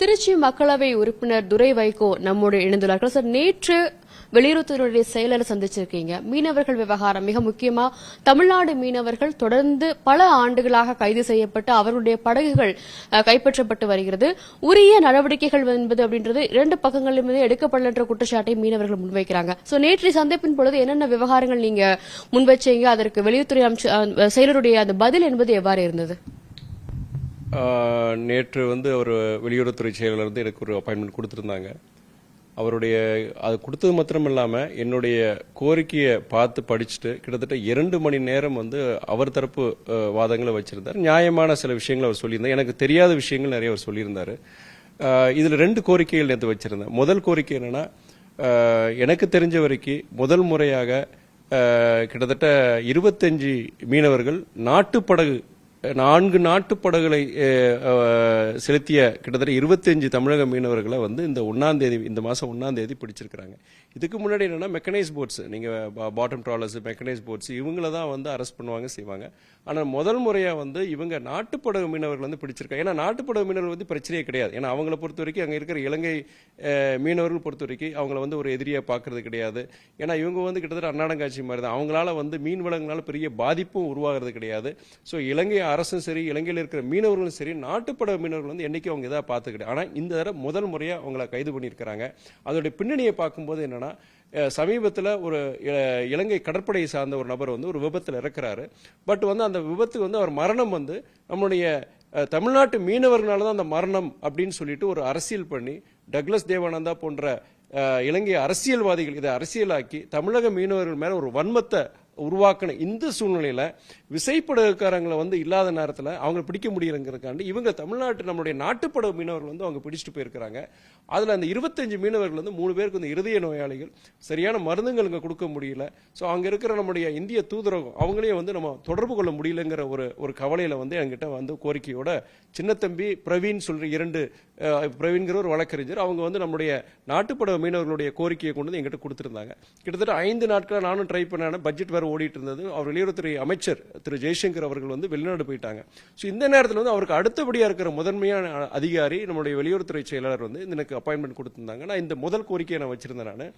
திருச்சி மக்களவை உறுப்பினர் துரை வைகோ நம்முடைய இணைந்துள்ளார்கள். சார் நேற்று வெளியுறவுத்துறையுடைய செயலரை சந்திச்சிருக்கீங்க. மீனவர்கள் விவகாரம் மிக முக்கியமா? தமிழ்நாடு மீனவர்கள் தொடர்ந்து பல ஆண்டுகளாக கைது செய்யப்பட்டு அவர்களுடைய படகுகள் அஹ், கைப்பற்றப்பட்டு வருகிறது. உரிய நடவடிக்கைகள் என்பது அப்படின்றது இரண்டு பக்கங்களிலுமே எடுக்கப்படல என்ற குற்றச்சாட்டை மீனவர்கள் முன்வைக்கிறாங்க. சோ நேற்றைய சந்திப்பின் பொழுது என்னென்ன விவகாரங்கள் நீங்க முன்வச்சீங்க? அதற்கு வெளியுறவுத்துறை அமைச்சர் அஹ், செயலருடைய அந்த பதில் என்பது எவ்வாறு இருந்தது? நேற்று வந்து அவர் வெளியுறவுத்துறை செயலர் வந்து எனக்கு ஒரு அப்பாயின்மெண்ட் கொடுத்துருந்தாங்க. அவருடைய அது கொடுத்தது மாத்திரம் இல்லாமல் என்னுடைய கோரிக்கையை பார்த்து படிச்சுட்டு கிட்டத்தட்ட இரண்டு மணி நேரம் வந்து அவர் தரப்பு வாதங்களை வச்சிருந்தார். நியாயமான சில விஷயங்களை அவர் சொல்லியிருந்தார். எனக்கு தெரியாத விஷயங்கள் நிறைய அவர் சொல்லியிருந்தாரு. இதில் ரெண்டு கோரிக்கைகள் நேற்று வச்சிருந்தேன். முதல் கோரிக்கை என்னென்னா எனக்கு தெரிஞ்ச வரைக்கும் முதல் முறையாக கிட்டத்தட்ட இருபத்தஞ்சு மீனவர்கள் நாட்டுப்படகு நான்கு நாட்டு படகுகளை செலுத்திய கிட்டத்தட்ட இருபத்தஞ்சு தமிழக மீனவர்களை வந்து இந்த ஒன்றாந்தேதி இந்த மாதம் ஒன்றாந்தேதி பிடிச்சிருக்கிறாங்க. இதுக்கு முன்னாடி என்னென்னா மெக்கனைஸ் போட்ஸ் நீங்கள் பாட்டம் ட்ராலர்ஸ் மெக்கனைஸ் போட்ஸ் இவங்கள தான் வந்து அரெஸ்ட் பண்ணுவாங்க செய்வாங்க. ஆனால் முதல் முறையாக வந்து இவங்க நாட்டுப்படகு மீனவர்கள் வந்து பிடிச்சிருக்காங்க. ஏன்னா நாட்டுப்படகு மீனவர்கள் வந்து பிரச்சனையே கிடையாது. ஏன்னா அவங்கள பொறுத்த வரைக்கும் அங்கே இருக்கிற இலங்கை மீனவர்கள் பொறுத்த வரைக்கும் அவங்கள வந்து ஒரு எதிரியாக பார்க்கறது கிடையாது. ஏன்னா இவங்க வந்து கிட்டத்தட்ட அன்னாடங்காட்சி மாதிரி தான். அவங்களால வந்து மீன் வளங்களால் பெரிய பாதிப்பும் உருவாகிறது கிடையாது. ஸோ இலங்கை அரசும் சரி இலங்கையில் இருக்கிற மீனவர்களும் சரி நாட்டுப்பட மீனவர்கள் வந்து என்றைக்கும் அவங்க இதாக பார்த்துக்கிட்டு ஆனால் இந்த தடவை முதல் முறையாக அவங்கள கைது பண்ணியிருக்கிறாங்க. அதோடைய பின்னணியை பார்க்கும்போது என்னென்னா சமீபத்தில் ஒரு இலங்கை கடற்படையை சார்ந்த ஒரு நபர் வந்து ஒரு விபத்தில் இறக்குறாரு. பட் வந்து அந்த விபத்துக்கு வந்து அவர் மரணம் வந்து நம்முடைய தமிழ்நாட்டு மீனவர்களால் தான் அந்த மரணம் அப்படின்னு சொல்லிட்டு ஒரு அரசியல் பண்ணி டக்ளஸ் தேவானந்தா போன்ற இலங்கை அரசியல்வாதிகள் இதை அரசியலாக்கி தமிழக மீனவர்கள் மேலே ஒரு வன்மத்தை உருவாக்கின இந்த சூழ்நிலையில் விசைப்படகுக்காரங்களை வந்து இல்லாத நேரத்தில் அவங்க பிடிக்க முடியலங்கிறதுக்காண்டி இவங்க தமிழ்நாட்டு நம்மளுடைய நாட்டுப்படகு மீனவர்கள் வந்து அவங்க பிடிச்சிட்டு போயிருக்கிறாங்க. அதில் அந்த இருபத்தஞ்சு மீனவர்கள் வந்து மூணு பேருக்கு வந்து இருதய நோயாளிகள். சரியான மருந்துகள் இங்கே கொடுக்க முடியல. ஸோ அங்கே இருக்கிற நம்முடைய இந்திய தூதரகம் அவங்களையும் வந்து நம்ம தொடர்பு கொள்ள முடியலங்கிற ஒரு ஒரு கவலையில் வந்து என்கிட்ட வந்து கோரிக்கையோட சின்னத்தம்பி பிரவீன் சொல்ற இரண்டு பிரவீன்கிற ஒரு வழக்கறிஞர். அவங்க வந்து நம்முடைய நாட்டுப்பட மீனவர்களுடைய கோரிக்கையை கொண்டு வந்து எங்கிட்ட கொடுத்துருந்தாங்க. கிட்டத்தட்ட ஐந்து நாட்களாக நானும் ட்ரை பண்ணேன். பட்ஜெட் வேறு ஓடிட்டு இருந்தது. அவர் வெளியுறவுத்துறை அமைச்சர் திரு ஜெய்சங்கர் அவர்கள் வந்து வெளிநாடு போயிட்டாங்க. ஸோ இந்த நேரத்தில் வந்து அவருக்கு அடுத்தபடியாக இருக்கிற முதன்மையான அதிகாரி நம்முடைய வெளியுறவுத்துறை செயலாளர் வந்து எனக்கு அப்பாயின்மெண்ட் கொடுத்துருந்தாங்க. நான் இந்த முதல் கோரிக்கையை நான் வச்சிருந்தேன் நான்.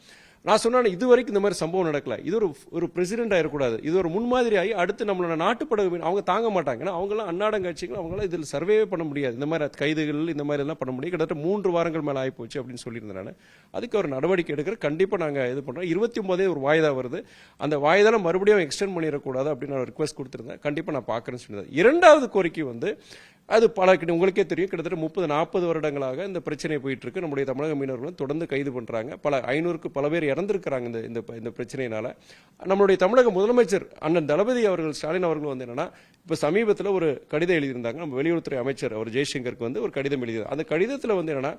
நான் சொன்னேன் இது வரைக்கும் இந்த மாதிரி சம்பவம் நடக்கல. இது ஒரு ஒரு பிரசிடென்ட் ஆயிடக்கூடாது இது ஒரு முன்மாதிரி ஆகி அடுத்து நம்மளோட நாட்டுப்படகு அவங்க தாங்க மாட்டாங்க. ஏன்னா அவங்களாம் அன்னாடங்காட்சிகள் அவங்களாம் இதில் சர்வே பண்ண முடியாது. இந்த மாதிரி கைதுகள் இந்த மாதிரி எல்லாம் பண்ண முடியும். கிட்டத்தட்ட மூன்று வாரங்கள் மேலே ஆகி போச்சு அப்படின்னு சொல்லியிருந்தேன் நான். அதுக்கு ஒரு நடவடிக்கை எடுக்கிற கண்டிப்பாக நாங்கள் இது பண்ணுறோம் இருபத்தி ஒன்பதே ஒரு வாய்தா வருது. அந்த வாய்தால மறுபடியும் எக்ஸ்டெண்ட் பண்ணிடக்கூடாது அப்படின்னு நான் ரிக்வஸ்ட் கொடுத்துருந்தேன். கண்டிப்பாக நான் பார்க்குறேன்னு சொல்லியிருந்தேன். இரண்டாவது கோரிக்கை வந்து அது பல உங்களுக்கே தெரியும். கிட்டத்தட்ட முப்பது நாற்பது வருடங்களாக இந்த பிரச்சனை போயிட்டு இருக்கு நம்முடைய தமிழக மீனவர்களும் தொடர்ந்து கைது பண்றாங்க. பல ஐநூறுக்கு பல பேர் இறந்திருக்கிறாங்க இந்த இந்த இந்த பிரச்சனையினால. நம்மளுடைய தமிழக முதலமைச்சர் அண்ணன் தளபதி அவர்கள் ஸ்டாலின் அவர்கள் வந்து என்னன்னா இப்போ சமீபத்தில் ஒரு கடிதம் எழுதியிருந்தாங்க. நம்ம வெளியுறவுத்துறை அமைச்சர் அவர் ஜெய்சங்கருக்கு வந்து ஒரு கடிதம் எழுதியிருந்தார் அந்த கடிதத்தில் வந்து என்னன்னா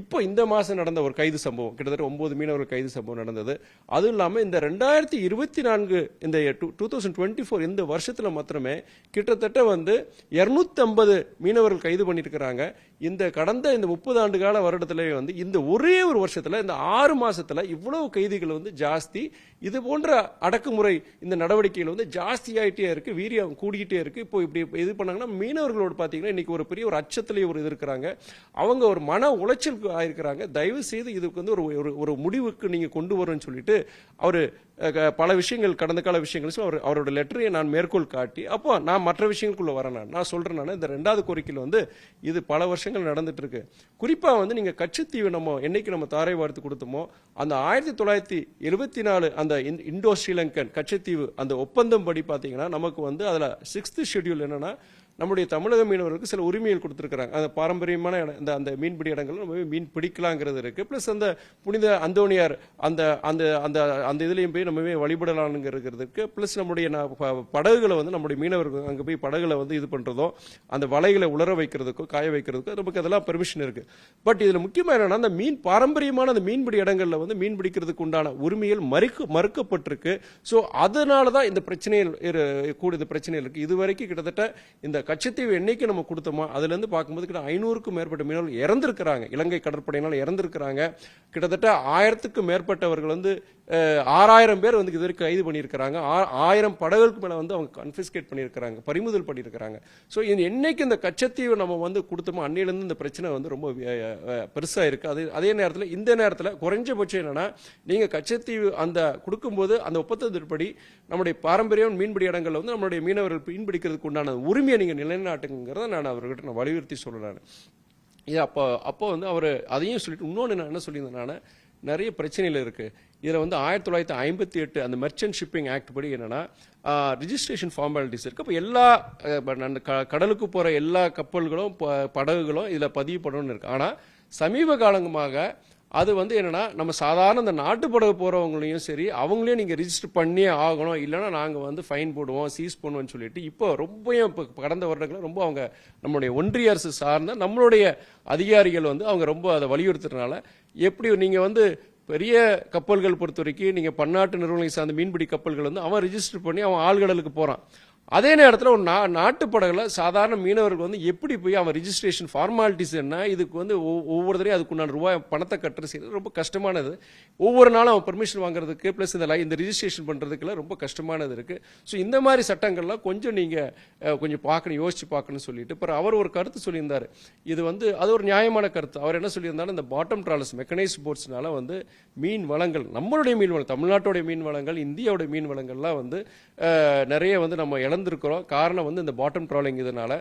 இப்போ இந்த மாசம் நடந்த ஒரு கைது சம்பவம் கிட்டத்தட்ட ஒன்பது மீனவர்கள் கைது சம்பவம் நடந்தது. அதுவும் இல்லாமல் இந்த ரெண்டாயிரத்தி இருபத்தி நான்கு இந்த two two thousand twenty four இந்த வருஷத்துல மாத்திரமே கிட்டத்தட்ட வந்து இரநூத்தம்பது மீனவர்கள் கைது பண்ணியிருக்கிறாங்க இந்த கடந்த இந்த முப்பது ஆண்டு கால வருடத்திலே வந்து இந்த ஒரே ஒரு வருஷத்தில் இந்த ஆறு மாதத்தில் இவ்வளவு கைதிகள் வந்து ஜாஸ்தி. இது போன்ற அடக்குமுறை இந்த நடவடிக்கைகள் வந்து ஜாஸ்தியாயிட்டே இருக்குது வீரியம் கூடிக்கிட்டே இருக்குது இப்போ இப்படி இது பண்ணாங்கன்னா மீனவர்களோடு பார்த்தீங்கன்னா இன்றைக்கி ஒரு பெரிய ஒரு அச்சத்திலே ஒரு இது இருக்கிறாங்க. அவங்க ஒரு மன உளைச்சலுக்கு ஆயிருக்கிறாங்க. தயவு செய்து இதுக்கு வந்து ஒரு ஒரு ஒரு முடிவுக்கு நீங்கள் கொண்டு வரும்னு சொல்லிட்டு அவர் பல விஷயங்கள் கடந்த கால விஷயங்கள் சொல்லி அவர் அவரோட லெட்டரை நான் மேற்கோள் காட்டி அப்போ நான் மற்ற விஷயங்களுக்குள்ளே வரேன் நான். நான் சொல்கிறேன் நான். இந்த ரெண்டாவது கோரிக்கையில் வந்து இது பல வருஷம் நடந்துட்டு இருக்கு குறிப்பா வந்து நீங்க கச்சத்தீவு நம்ம என்னைக்கு நம்ம தாரை வார்த்து கொடுத்தோமோ அந்த ஆயிரத்தி தொள்ளாயிரத்தி எழுபத்தி நாலு அந்த இந்- இந்தோ ஸ்ரீலங்கன் கச்சத்தீவு அந்த ஒப்பந்தம் படி பார்த்தீங்கன்னா நமக்கு வந்து அதுல சிக்ஸ்த் ஷெட்யூல் என்னன்னா நம்முடைய தமிழக மீனவர்களுக்கு சில உரிமைகள் கொடுத்துருக்குறாங்க. அந்த பாரம்பரியமான இடம், இந்த அந்த மீன்பிடி இடங்கள் நம்ம மீன் பிடிக்கலாங்கிறது இருக்குது ப்ளஸ் அந்த புனித அந்தோனியார் அந்த அந்த அந்த அந்த இதுலேயும் போய் நம்மவே வழிபடலாம்ங்கிறதுக்கு ப்ளஸ் நம்முடைய ப- படகுகளை வந்து நம்முடைய மீனவர்கள் அங்கே போய் படகுகளை வந்து இது பண்ணுறதோ அந்த வலைகளை உலர வைக்கிறதுக்கோ காய வைக்கிறதுக்கோ நமக்கு அதெல்லாம் பெர்மிஷன் இருக்குது பட் இதில் முக்கியமாக என்னென்னா அந்த மீன் பாரம்பரியமான அந்த மீன்பிடி இடங்களில் வந்து மீன் பிடிக்கிறதுக்கு உண்டான உரிமைகள் மறுக்க மறுக்கப்பட்டிருக்கு. ஸோ அதனால தான் இந்த பிரச்சனைகள் இரு- பிரச்சனைகள் இருக்குது இது வரைக்கும் கிட்டத்தட்ட இந்த கச்சத்தீவு என்னைக்கு நம்ம கொடுத்தோமோ அதுலேருந்து பார்க்கும்போது கிட்ட ஐநூறுக்கும் மேற்பட்ட மீனவர்கள் இறந்திருக்கிறாங்க. இலங்கை கடற்படையினால் இறந்திருக்கிறாங்க. கிட்டத்தட்ட ஆயிரத்துக்கும் மேற்பட்டவர்கள் வந்து ஆறாயிரம் பேர் வந்து இது வரைக்கும் கைது பண்ணியிருக்கிறாங்க. ஆ- ஆயிரம் படகுகளுக்கு மேலே வந்து அவங்க கன்ஃபிஸ்கேட் பண்ணியிருக்கிறாங்க. பறிமுதல் பண்ணியிருக்கிறாங்க. ஸோ இது என்னைக்கு இந்த கச்சத்தீவு நம்ம வந்து கொடுத்தோமோ அன்னையிலேருந்து இந்த பிரச்சனை வந்து ரொம்ப பெருசாக இருக்குது அது அதே நேரத்தில் இந்த நேரத்தில் குறைஞ்சபட்சம் என்னென்னா நீங்கள் கச்சத்தீவு அந்த கொடுக்கும்போது அந்த ஒப்பந்தத்தின்படி நம்முடைய பாரம்பரியம் மீன்பிடி இடங்களில் வந்து நம்மளுடைய மீனவர்கள் மீன்பிடிக்கிறதுக்கு உண்டான உரிமையை நீங்கள் நிலைநாட்டுங்கிறத நான் அவர்கிட்ட நான் வலியுறுத்தி சொல்கிறேன் இது அப்போ அப்போ வந்து அவர் அதையும் சொல்லிட்டு இன்னொன்று நான் என்ன சொல்லியிருந்தேன் நான் நிறைய பிரச்சனைகள் இருக்குது இதில் வந்து ஆயிரத்தி தொள்ளாயிரத்தி ஐம்பத்தி எட்டு அந்த மெர்ச்சன்ட் ஷிப்பிங் ஆக்ட் படி என்னென்னா ரிஜிஸ்ட்ரேஷன் ஃபார்மாலிட்டிஸ் இருக்குது இப்போ எல்லா அந்த க- கடலுக்கு போகிற எல்லா கப்பல்களும் ப- படகுகளும் இதில் பதிவு பண்ணணும்னு ஆனால் சமீப காலங்கமாக அது வந்து என்னன்னா நம்ம சாதாரண இந்த நாட்டு படகு போகிறவங்களையும் சரி அவங்களையும் நீங்கள் ரிஜிஸ்டர் பண்ணியே ஆகணும். இல்லைன்னா நாங்கள் வந்து ஃபைன் போடுவோம் சீஸ் பண்ணுவோம்னு சொல்லிட்டு இப்போ ரொம்ப இப்போ கடந்த வருடங்களில் ரொம்ப அவங்க நம்மளுடைய ஒன்றிய அரசு சார்ந்த நம்மளுடைய அதிகாரிகள் வந்து அவங்க ரொம்ப அதை வலியுறுத்துறதுனால எப்படி நீங்கள் வந்து பெரிய கப்பல்கள் பொறுத்த வரைக்கும் நீங்கள் பன்னாட்டு நிறுவனங்களை சார்ந்த மீன்பிடி கப்பல்கள் வந்து அவன் ரிஜிஸ்டர் பண்ணி அவன் ஆழ்கடலுக்கு போகிறான் அதே நேரத்தில் ஒரு நா நாட்டு படகுல சாதாரண மீனவர்கள் வந்து எப்படி போய் அவன் ரிஜிஸ்ட்ரேஷன் ஃபார்மாலிட்டிஸ் என்ன இதுக்கு வந்து ஒவ்வொருத்தரையும் அதுக்குண்டான ரூபாய் பணத்தை கட்டுறது செய்யறது ரொம்ப கஷ்டமானது. ஒவ்வொரு நாளும் அவன் பெர்மிஷன் வாங்குறதுக்கு ப்ளஸ் இந்த இந்த ரிஜிஸ்ட்ரேஷன் பண்ணுறதுக்குலாம் ரொம்ப கஷ்டமானது இருக்குது ஸோ இந்த மாதிரி சட்டங்கள்லாம் கொஞ்சம் நீங்கள் கொஞ்சம் பார்க்கணும் யோசிச்சு பார்க்கணும்னு சொல்லிட்டு அப்புறம் அவர் ஒரு கருத்து சொல்லியிருந்தார். இது வந்து அது ஒரு நியாயமான கருத்து. அவர் என்ன சொல்லியிருந்தாலும் இந்த பாட்டம் ட்ராலர்ஸ் மெக்கனைஸ் போட்ஸ்னால வந்து மீன் வளங்கள் நம்மளுடைய மீன் வளம் தமிழ்நாட்டுடைய மீன் வளங்கள் இந்தியாவுடைய மீன் வளங்கள்லாம் வந்து நிறைய வந்து நம்ம இழந்திருக்கிறோம். காரணம் வந்து இந்த பாட்டம் ட்ராலிங் இதனால.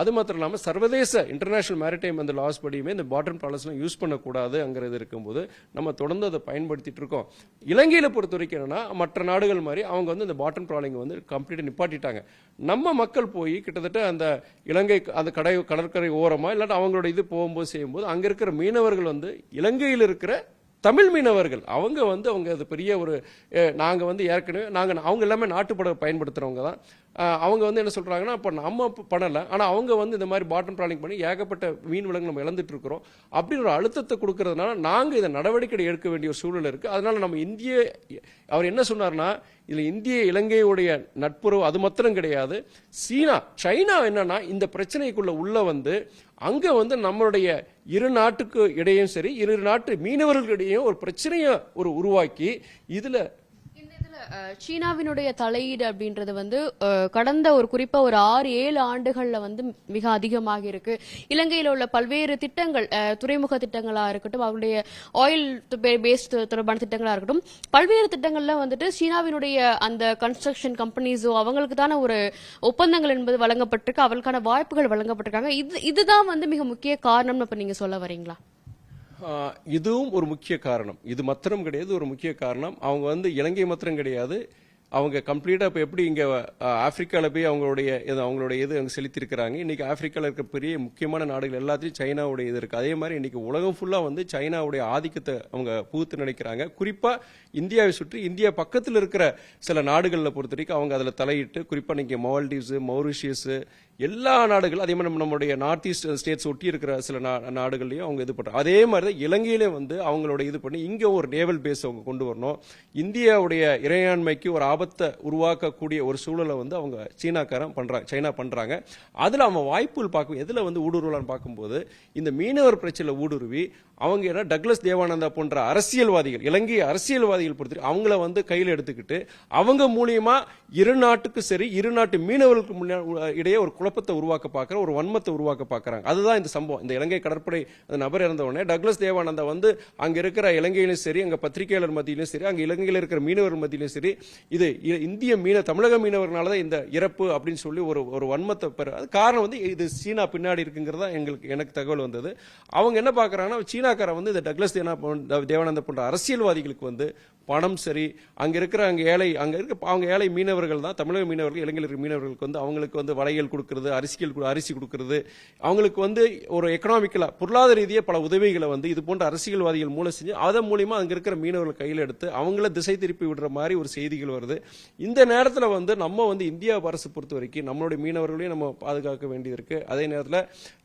அது மாத்திரம் இல்லாமல் சர்வதேச இன்டர்நேஷனல் மேரிடைம் அந்த லாஸ் படியுமே இந்த பாட்டம் ட்ராலர்ஸ்லாம் யூஸ் பண்ணக்கூடாதுங்கிறது இருக்கும்போது நம்ம தொடர்ந்து அதை பயன்படுத்திட்டு இருக்கோம். இலங்கையில் பொறுத்த வரைக்கும் என்னன்னா மற்ற நாடுகள் மாதிரி அவங்க வந்து இந்த பாட்டம் ட்ராலிங் வந்து கம்ப்ளீட்டாக நிப்பாட்டிட்டாங்க. நம்ம மக்கள் போய் கிட்டத்தட்ட அந்த இலங்கை அந்த கடை கடற்கரை ஓரமாக இல்லாட்டி அவங்களோட இது போகும்போது செய்யும்போது அங்கே இருக்கிற மீனவர்கள் வந்து இலங்கையில் இருக்கிற தமிழ் மீனவர்கள் அவங்க வந்து அவங்க அது பெரிய ஒரு நாங்கள் வந்து ஏற்கனவே நாங்கள் அவங்க எல்லாமே நாட்டுப்பட பயன்படுத்துறவங்க தான். அவங்க வந்து என்ன சொல்கிறாங்கன்னா இப்போ நம்ம பண்ணலை. ஆனால் அவங்க வந்து இந்த மாதிரி பாட்டம் ட்ராலிங் பண்ணி ஏகப்பட்ட மீன் விலங்கு நம்ம இழந்துட்டு இருக்கிறோம். அப்படின்னு ஒரு அழுத்தத்தை கொடுக்கறதுனால நாங்கள் இதை நடவடிக்கை எடுக்க வேண்டிய ஒரு சூழல் இருக்குது அதனால் நம்ம இந்திய அவர் என்ன சொன்னார்னா இதில் இந்திய இலங்கையுடைய நட்புறவு அது மாத்திரம் கிடையாது. சீனா சைனா என்னன்னா இந்த பிரச்சனைக்குள்ள உள்ள வந்து அங்கே வந்து நம்மளுடைய இரு நாட்டுக்கு இடையும் சரி இரு நாட்டு மீனவர்களுக்கிடையும் ஒரு பிரச்சனையை ஒரு உருவாக்கி இதில் சீனாவினுடைய தலையீடு அப்படின்றது வந்து கடந்த ஒரு குறிப்பா ஒரு ஆறு ஏழு ஆண்டுகள்ல வந்து மிக அதிகமாக இருக்கு. இலங்கையில் உள்ள பல்வேறு திட்டங்கள் துறைமுக திட்டங்களா இருக்கட்டும் அவருடைய ஆயில் பேஸ்ட் தொடர்பான திட்டங்களா இருக்கட்டும் பல்வேறு திட்டங்கள்ல வந்துட்டு சீனாவினுடைய அந்த கன்ஸ்ட்ரக்ஷன் கம்பெனிஸோ அவங்களுக்கு தானே ஒரு ஒப்பந்தங்கள் என்பது வழங்கப்பட்டிருக்கு அவர்களுக்கான வாய்ப்புகள் வழங்கப்பட்டிருக்காங்க. இது இதுதான் வந்து மிக முக்கிய காரணம்னு இப்ப நீங்க சொல்ல வரீங்களா? இதுவும் ஒரு முக்கிய காரணம். இது மாத்திரம் கிடையாது ஒரு முக்கிய காரணம். அவங்க வந்து இலங்கை மாத்திரம் கிடையாது. அவங்க கம்ப்ளீட்டாக இப்போ எப்படி இங்கே ஆப்பிரிக்காவில் போய் அவங்களுடைய இது அவங்களுடைய இது அங்கே செலுத்திருக்கிறாங்க இன்றைக்கி ஆப்பிரிக்காவில் இருக்க பெரிய முக்கியமான நாடுகள் எல்லாத்தையும் சைனாவுடைய இது இருக்குது அதே மாதிரி இன்றைக்கி உலகம் ஃபுல்லாக வந்து சைனாவுடைய ஆதிக்கத்தை அவங்க புகுத்து நினைக்கிறாங்க. குறிப்பாக இந்தியாவை சுற்றி இந்தியா பக்கத்தில் இருக்கிற சில நாடுகளில் பொறுத்த வரைக்கும் அவங்க அதில் தலையிட்டு குறிப்பாக இன்னைக்கு மால்டீவ்ஸ் மௌரிஷியஸு எல்லா நாடுகளும் அதே மாதிரி நம்ம- நம்மளுடைய நார்த் ஈஸ்ட் ஸ்டேட்ஸ் ஒட்டி இருக்கிற சில நா- அவங்க இது பண்ணுறாங்க அதே மாதிரி தான் இலங்கையிலே வந்து அவங்களோட இது பண்ணி இங்கே ஒரு நேவல் பேஸ் அவங்க கொண்டு வரணும். இந்தியாவுடைய இறையாண்மைக்கு ஒரு ஆபத்தை உருவாக்கக்கூடிய ஒரு சூழலை வந்து அவங்க சீனாக்காரன் பண்ணுறாங்க சைனா பண்ணுறாங்க அதில் அவங்க வாய்ப்புகள் பார்க்கும் எதில் வந்து ஊடுருவலான்னு பார்க்கும்போது இந்த மீனவர் பிரச்சனையில் ஊடுருவி அவங்க என்ன டக்ளஸ் தேவானந்தா போன்ற அரசியல்வாதிகள் இலங்கை அரசியல்வாதிகள் பொறுத்து அவங்கள வந்து கையில் எடுத்துக்கிட்டு அவங்க மூலியமாக இரு நாட்டுக்கு சரி இரு நாட்டு மீனவர்களுக்கு இடையே ஒரு குழப்பத்தை உருவாக்க பார்க்குற ஒரு வன்மத்தை உருவாக்க பார்க்குறாங்க. அதுதான் இந்த சம்பவம். இந்த இலங்கை கடற்படை அந்த நபர் இறந்த உடனே டக்ளஸ் தேவானந்தா வந்து அங்கே இருக்கிற இலங்கையிலும் சரி அங்கே பத்திரிகையாளர் மத்தியிலும் சரி அங்கே இலங்கையில் இருக்கிற மீனவர் மத்தியிலும் சரி இது இ- இந்திய மீன தமிழக மீனவர்களால தான் இந்த இறப்பு அப்படின்னு சொல்லி ஒரு ஒரு வன்மத்தை பெற அது காரணம் வந்து இது சீனா பின்னாடி இருக்குங்கிறதா எங்களுக்கு எனக்கு தகவல் வந்தது. அவங்க என்ன பார்க்குறாங்கன்னா சீனாக்காரன் வந்து இந்த டக்ளஸ் தேனா போன்ற- தேவானந்தா போன்ற அரசியல்வாதிகளுக்கு வந்து பணம் சரி அங்கே இருக்கிற அங்கே ஏழை அங்கே இருக்க அவங்க ஏழை மீனவர்கள் தான் தமிழக மீனவர்கள் இலங்கையில் இருக்கிற மீனவர்களுக்கு வந்து அவங்களுக்கு வந்து வலைகள் கொடுக்கறது அரிசிகள் அரிசி கொடுக்கறது. அவங்களுக்கு வந்து ஒரு எக்கனாமிக்கலாக பொருளாதார ரீதியாக பல உதவிகளை வந்து இது போன்ற அரசியல்வாதிகள் மூலம் செஞ்சு அதன் மூலியமாக அங்கே இருக்கிற மீனவர்கள் கையில் எடுத்து அவங்கள திசை திருப்பி விடுற மாதிரி ஒரு செய்திகள் வருது. இந்த நேரத்தில் வந்து நம்ம வந்து இந்தியா அரசு பொறுத்த வரைக்கும் நம்மளுடைய மீனவர்களையும் நம்ம பாதுகாக்க வேண்டியது இருக்கு அதே நேரத்தில்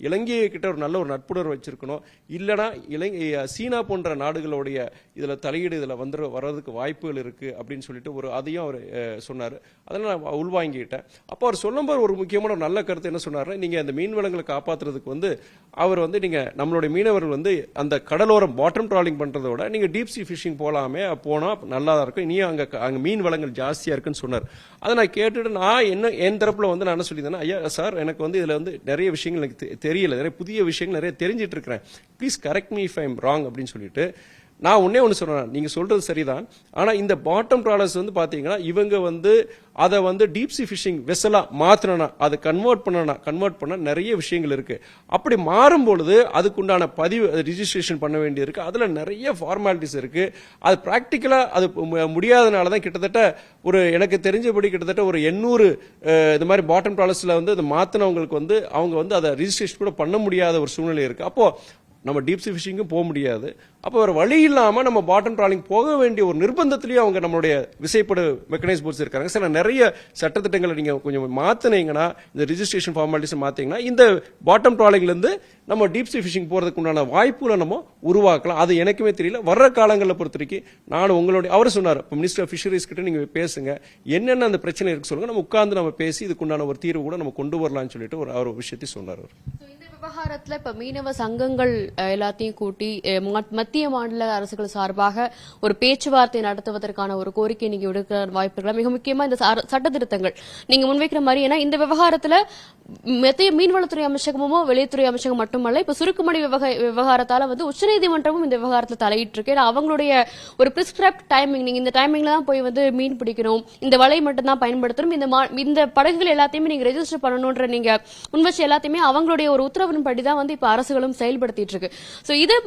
இலங்கையை கிட்ட ஒரு நல்ல ஒரு நட்புணர்வு வச்சிருக்கணும். இல்லைனா இலங்கை சீனா போன்ற நாடுகளுடைய இதில் தலையீடு இதில் வந்து வர்றதுக்கு வாய்ப்புகள் இருக்கு அப்படின்னு சொல்லிட்டு ஒரு அதையும் அவர் சொன்னார். அதெல்லாம் நான் உள்வாங்கிட்டேன். அப்போ அவர் சொல்லும்போது ஒரு முக்கியமான ஒரு நல்ல முக்கியமான கருத்து என்ன சொன்னார் நீங்கள் அந்த மீன் வளங்களை காப்பாற்றுறதுக்கு வந்து அவர் வந்து நீங்கள் நம்மளுடைய மீனவர்கள் வந்து அந்த கடலோரம் பாட்டம் ட்ராலிங் பண்ணுறதோட விட டீப் சி ஃபிஷிங் போகலாமே போனால் நல்லா தான் இருக்கும். இனியும் அங்கே அங்கே மீன் வளங்கள் ஜாஸ்தியாக இருக்குன்னு சொன்னார். அதை நான் கேட்டுட்டு நான் என்ன என் தரப்பில் வந்து நான் என்ன சொல்லியிருந்தேன்னா ஐயா சார் எனக்கு வந்து இதில் வந்து நிறைய விஷயங்கள் எனக்கு தெ- தெரியல. நிறைய புதிய விஷயங்கள் நிறைய தெரிஞ்சிட்டு இருக்கிறேன். Please correct me if I'm wrong அப்படின்னு சொல்லிட்டு நான் ஒன்னே ஒன்று சொல்றேன். நீங்கள் சொல்கிறது சரிதான். ஆனால் இந்த பாட்டம் ட்ராலர்ஸ் வந்து பார்த்தீங்கன்னா இவங்க வந்து அதை வந்து டீப் சி ஃபிஷிங் வெசலாக மாற்றினா அதை கன்வெர்ட் பண்ணனா கன்வெர்ட் பண்ண நிறைய விஷயங்கள் இருக்குது அப்படி மாறும் பொழுது அதுக்குண்டான பதிவு ரிஜிஸ்ட்ரேஷன் பண்ண வேண்டியிருக்கு. அதில் நிறைய ஃபார்மாலிட்டிஸ் இருக்குது அது ப்ராக்டிக்கலாக அது மு- முடியாதனால தான் கிட்டத்தட்ட ஒரு எனக்கு தெரிஞ்சபடி கிட்டத்தட்ட ஒரு எண்ணூறு இந்த மாதிரி பாட்டம் ட்ராலர்ஸில் வந்து அதை மாற்றினவங்களுக்கு வந்து அவங்க வந்து அதை ரிஜிஸ்ட்ரேஷன் கூட பண்ண முடியாத ஒரு சூழ்நிலை இருக்குது அப்போது நம்ம டீப் சி ஃபிஷிங்கும் போக முடியாது. அப்போ வேறு வழி இல்லாமல் நம்ம பாட்டம் ட்ராலிங் போக வேண்டிய ஒரு நிர்பந்தத்திலையும் அவங்க நம்மளுடைய விசைப்படு மெக்கனைஸ் போர்ட்ஸ் இருக்காங்க. சில நிறைய சட்டத்திட்டங்களை நீங்கள் கொஞ்சம் மாற்றினீங்கன்னா இந்த ரிஜிஸ்ட்ரேஷன் ஃபார்மாலிட்டிஸ் மாற்றிங்கன்னா இந்த பாட்டம் ட்ராலிங்லேருந்து நம்ம டீப் சி ஃபிஷிங் போகிறதுக்கு உண்டான வாய்ப்புகளை நம்ம உருவாக்கலாம். அது எனக்குமே தெரியல. வர்ற காலங்களில் பொறுத்த வரைக்கும் நானும் உங்களுடைய அவர் சொன்னார் இப்போ மினிஸ்டர் ஆஃப் ஃபிஷரிஸ் கிட்ட நீங்கள் பேசுங்க. என்னென்ன அந்த பிரச்சனை இருக்கு சொல்லுங்கள் நம்ம உட்காந்து நம்ம பேசி இதுக்குண்டான ஒரு தீர்வு கூட நம்ம கொண்டு வரலாம்னு சொல்லிட்டு ஒரு அவர் விஷயத்தையும் சொன்னார் அவர். விவகாரத்துல இப்ப மீனவ சங்கங்கள் எல்லாத்தையும் கூட்டி மத்- மத்திய மாநில அரசுகள் சார்பாக ஒரு பேச்சுவார்த்தை நடத்துவதற்கான ஒரு கோரிக்கை நீங்க விடுக்கிற வாய்ப்புகள் மிக முக்கியமா இந்த சட்ட திருத்தங்கள். நீங்க முன்வைக்கிற மாதிரி ஏன்னா இந்த விவகாரத்துல மத்திய மீன்வளத்துறை அமைச்சகமும் வெளியுறவுத்துறை அமைச்சகம் மட்டுமல்ல இப்ப சுருக்குமணி விவகாரத்தால வந்து உச்சநீதிமன்றமும் இந்த விவகாரத்துல தலையிட்டு இருக்கு ஏன்னா அவங்களுடைய ஒரு பிரிஸ்கிரைப்ட் டைமிங் நீங்க இந்த டைமிங்ல தான் போய் வந்து மீன் பிடிக்கணும் இந்த வலை மட்டும் தான் பயன்படுத்தணும் இந்த மா- இந்த படகுகள் எல்லாத்தையுமே நீங்க ரெஜிஸ்டர் பண்ணணும்ன்ற நீங்க முன்வச்சு எல்லாத்தையுமே அவங்களுடைய ஒரு உத்தரவு உத்தரவின்படி தான் வந்து இப்ப அரசுகளும் செயல்படுத்திட்டு இருக்கு. சோ இதை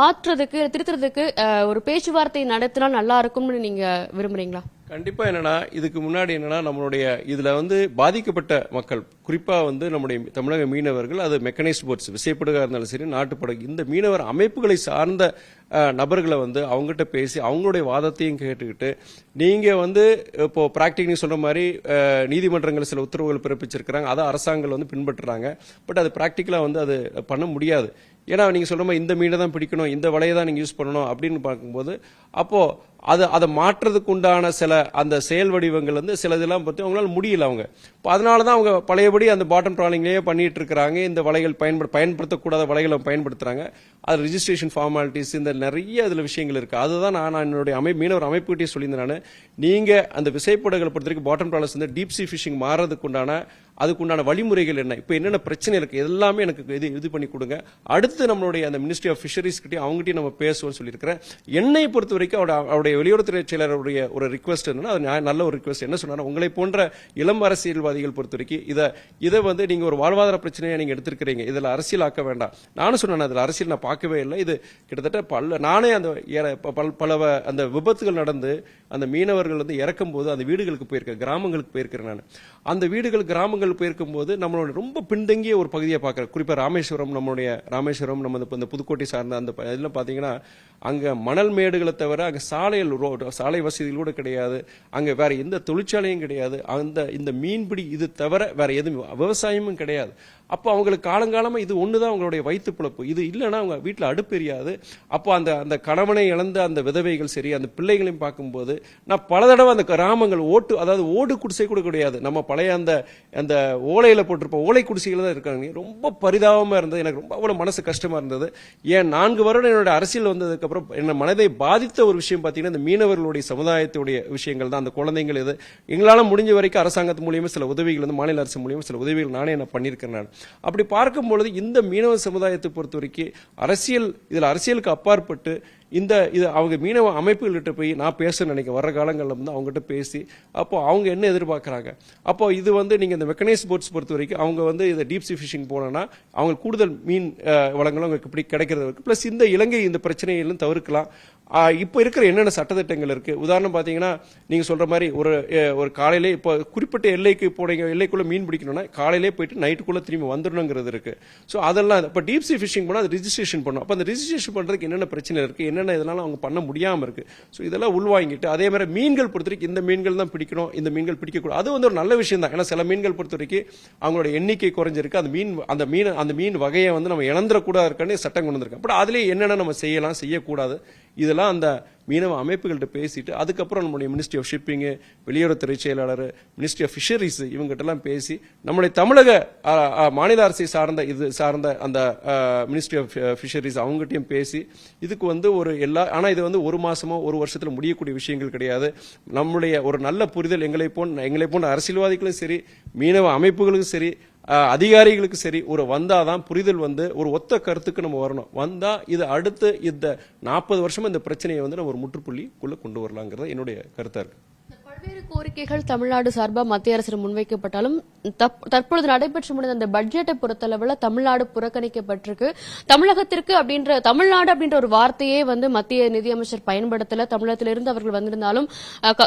மாற்றுறதுக்கு திருத்துறதுக்கு ஒரு பேச்சுவார்த்தை நடத்தினா நல்லா இருக்கும்னு நீங்க விரும்புறீங்களா? கண்டிப்பாக என்னென்னா இதுக்கு முன்னாடி என்னென்னா நம்மளுடைய இதில் வந்து பாதிக்கப்பட்ட மக்கள் குறிப்பாக வந்து நம்முடைய தமிழக மீனவர்கள் அது மெக்கனைஸ் போட்ஸ் விசைப்படுகாக இருந்தாலும் சரி நாட்டுப்படகு இந்த மீனவர் அமைப்புகளை சார்ந்த நபர்களை வந்து அவங்ககிட்ட பேசி அவங்களுடைய வாதத்தையும் கேட்டுக்கிட்டு நீங்கள் வந்து இப்போ பிராக்டிக் சொன்ன மாதிரி நீதிமன்றங்கள் சில உத்தரவுகள் பிறப்பிச்சிருக்கிறாங்க அதை அரசாங்கங்கள் வந்து பின்பற்றுறாங்க பட் அது ப்ராக்டிக்கலாக வந்து அது பண்ண முடியாது. ஏன்னா நீங்கள் சொல்கிற மாதிரி இந்த மீனை தான் பிடிக்கணும் இந்த வலையை தான் நீங்கள் யூஸ் பண்ணணும் அப்படின்னு பார்க்கும்போது அப்போது அது அதை மாற்றுறதுக்கு உண்டான சில அந்த செயல் வடிவங்கள் வந்து சில இதெல்லாம் பற்றி அவங்களால முடியல அவங்க. இப்போ அதனால தான் அவங்க பழையபடி அந்த பாட்டம் ட்ராலிங்லேயே பண்ணிட்டு இருக்கிறாங்க. இந்த வலைகள் பயன்பட பயன்படுத்தக்கூடாத வலைகளை பயன்படுத்துகிறாங்க அது ரிஜிஸ்ட்ரேஷன் ஃபார்மாலிட்டிஸ் இந்த நிறைய அதில் விஷயங்கள் இருக்குது அதுதான் நான் நான் என்னுடைய அமை மீனவர் அமைப்புகிட்டே சொல்லியிருந்தேன் நான். நீங்கள் அந்த விசைப்படங்களை பொறுத்த வரைக்கும் பாட்டம் ட்ராலர்ஸ் வந்து டீப் சி ஃபிஷிங் மாறதுக்கு உண்டான அதுக்குண்டான வழிமுறைகள் என்ன? இப்போ என்னென்ன பிரச்சனை இருக்குது எல்லாமே எனக்கு இது இது பண்ணி கொடுங்க. அடுத்து நம்மளுடைய அந்த மினிஸ்ட்ரி ஆஃப் ஃபிஷரிஸ் கிட்டயும் அவங்ககிட்டயும் நம்ம பேசுவோம்னு சொல்லியிருக்கிறேன். என்னை பொறுத்த வரைக்கும் அவட அவருடைய வெளியுறவுத்துறை செயலருடைய ஒரு ரிக்வஸ்ட் என்னன்னா அது நல்ல ஒரு ரிக்வஸ்ட் என்ன சொன்னார் உங்களை போன்ற இளம் அரசியல்வாதிகள் பொறுத்த வரைக்கும் இதை இதை வந்து நீங்கள் ஒரு வாழ்வாதார பிரச்சனையை நீங்கள் எடுத்திருக்கிறீங்க. இதில் அரசியல் ஆக்க வேண்டாம். நானும் சொன்னேன் அதில் அரசியல் நான் பார்க்கவே இல்லை. இது கிட்டத்தட்ட பல நானே அந்த ஏற- ப- பல பல அந்த விபத்துகள் நடந்து அந்த மீனவர்கள் வந்து இறக்கும் போது அந்த வீடுகளுக்கு போயிருக்கேன் கிராமங்களுக்கு போயிருக்கிறேன் நான். அந்த வீடுகள் கிராமங்கள் போயிருக்கும் போது நம்மளோட ரொம்ப பின்தங்கிய ஒரு பகுதியை பார்க்குறேன் குறிப்பாக ராமேஸ்வரம் நம்மளுடைய ராமேஸ்வரம் நம்ம இந்த- புதுக்கோட்டை சார்ந்த அந்த இதில் பார்த்தீங்கன்னா பாத்தீங்கன்னா அங்கே மணல் மேடுகளை தவிர அங்கே சாலையில் ரோடு சாலை வசதிகள் கூட கிடையாது. அங்கே வேற எந்த தொழிற்சாலையும் கிடையாது. அந்த இந்த மீன்பிடி இது தவிர வேறு எதுவும் விவசாயமும் கிடையாது. அப்போ அவங்களுக்கு காலங்காலமாக இது ஒன்று தான் அவங்களுடைய வயிற்று பிழப்பு இது இல்லைன்னா அவங்க வீட்டில் அடுப்பு எரியாது. அப்போ அந்த அந்த கணவனை இழந்த அந்த விதவைகள் சரி அந்த பிள்ளைகளையும் பார்க்கும்போது நான் பல தடவை அந்த கிராமங்கள் ஓட்டு அதாவது ஓடு குடிசை கூட கிடையாது. நம்ம பழைய அந்த அந்த ஓலையில் போட்டிருப்போம் ஓலை குடிசைகள் தான் இருக்காங்க. ரொம்ப பரிதாபமாக இருந்தது. எனக்கு ரொம்ப அவ்வளோ மனசு கஷ்டமாக இருந்தது. ஏன் நான்கு வருடம் என்னோட அரசியல் வந்ததுக்கு அப்புறம் என்ன மனதை பாதித்த ஒரு விஷயம் பார்த்தீங்கன்னா இந்த மீனவர்களுடைய சமுதாயத்துடைய விஷயங்கள் தான். அந்த குழந்தைங்கள் இது எங்களால் முடிஞ்ச வரைக்கும் அரசாங்கத்து மூலியமாக சில உதவிகள் வந்து மாநில அரசு மூலியமாக சில உதவிகள் நானே என்ன பண்ணியிருக்கிறேன் நான். அப்படி பார்க்கும் பொழுது இந்த மீனவ சமுதாயத்தை பொறுத்த வரைக்கும் அரசியல் இதில் அரசியலுக்கு அப்பாற்பட்டு இந்த இது அவங்க மீனவ அமைப்புகள்கிட்ட போய் நான் பேச நினைக்க வர்ற காலங்களில் வந்து அவங்ககிட்ட பேசி அப்போ அவங்க என்ன எதிர்பார்க்குறாங்க? அப்போ இது வந்து நீங்கள் இந்த மெக்கனைஸ் போட்ஸ் பொறுத்த வரைக்கும் அவங்க வந்து இதை டீப் சி ஃபிஷிங் போனோன்னா அவங்க கூடுதல் மீன் வளங்களும் அவங்களுக்கு இப்படி கிடைக்கிறது ப்ளஸ் இந்த இலங்கை இந்த பிரச்சனையிலும் தவிர்க்கலாம். இப்போ இருக்கிற என்னென்ன சட்டத்திட்டங்கள் இருக்குது உதாரணம் பார்த்தீங்கன்னா நீங்கள் சொல்கிற மாதிரி ஒரு ஒரு காலையிலே இப்போ குறிப்பிட்ட எல்லைக்கு போனீங்க எல்லைக்குள்ளே மீன் பிடிக்கணும்னா காலையிலே போயிட்டு நைட்டுக்குள்ளே திரும்பி வந்துடணுங்கிறது இருக்குது ஸோ அதெல்லாம் இப்போ டீப் சி ஃபிஷிங் போனால் அது ரிஜிஸ்ட்ரேஷன் பண்ணும். அப்போ அந்த ரிஜிஸ்ட்ரேஷன் பண்ணுறதுக்கு என்னென்ன பிரச்சனை இருக்குது என்னென்ன இதனால் அவங்க பண்ண முடியாமல் இருக்குது ஸோ இதெல்லாம் உள்வாங்கிட்டு அதே மாதிரி மீன்கள் பொறுத்த வரைக்கும் இந்த மீன்கள் தான் பிடிக்கணும் இந்த மீன்கள் பிடிக்கக்கூடாது. அது வந்து ஒரு நல்ல விஷயம் தான். ஏன்னா சில மீன்கள் பொறுத்த வரைக்கும் அவங்களோட எண்ணிக்கை குறைஞ்சிருக்கு. அந்த மீன் அந்த மீன் அந்த மீன் வகையை வந்து நம்ம இழந்துடக்கூடாது இருக்கான்னு சட்டம் கொண்டு வந்திருக்கோம் பட் அதுலேயே என்னென்ன நம்ம செய்யலாம் செய்யக்கூடாது. இதெல்லாம் அந்த மீனவ அமைப்புகள்கிட்ட பேசிட்டு அதுக்கப்புறம் நம்முடைய மினிஸ்ட்ரி ஆஃப் ஷிப்பிங்கு வெளியுறவுத்துறை செயலாளர் மினிஸ்ட்ரி ஆஃப் ஃபிஷரிஸ் இவங்ககிட்டலாம் பேசி நம்முடைய தமிழக மாநில அரசை சார்ந்த இது சார்ந்த அந்த மினிஸ்ட்ரி ஆஃப் ஃபிஷரிஸ் அவங்ககிட்டயும் பேசி இதுக்கு வந்து ஒரு எல்லா ஆனால் இது வந்து ஒரு மாசமோ ஒரு வருஷத்தில் முடியக்கூடிய விஷயங்கள் கிடையாது. நம்முடைய ஒரு நல்ல புரிதல் எங்களை போன்ற எங்களை போன்ற அரசியல்வாதிகளும் சரி மீனவ அமைப்புகளுக்கும் சரி அதிகாரிகளுக்கு சரி ஒரு வந்தால் தான் புரிதல் வந்து ஒரு ஒத்த கருத்துக்கு நம்ம வரணும். வந்தால் இது அடுத்து இந்த நாற்பது வருஷமாக இந்த பிரச்சனையை வந்து நம்ம ஒரு முற்றுப்புள்ளிக்குள்ளே கொண்டு வரலாங்கிறது என்னுடைய கருத்தாக இருக்குது பல்வேறு கோரிக்கைகள் தமிழ்நாடு சார்பாக மத்திய அரசு முன்வைக்கப்பட்டாலும் தப்- தற்பொழுது நடைபெற்று முடிந்த அந்த பட்ஜெட்டை பொறுத்தளவில் தமிழ்நாடு புறக்கணிக்கப்பட்டிருக்கு. தமிழகத்திற்கு அப்படின்ற தமிழ்நாடு அப்படின்ற ஒரு வார்த்தையே வந்து மத்திய நிதியமைச்சர் பயன்படுத்தல. தமிழகத்திலிருந்து அவர்கள் வந்திருந்தாலும்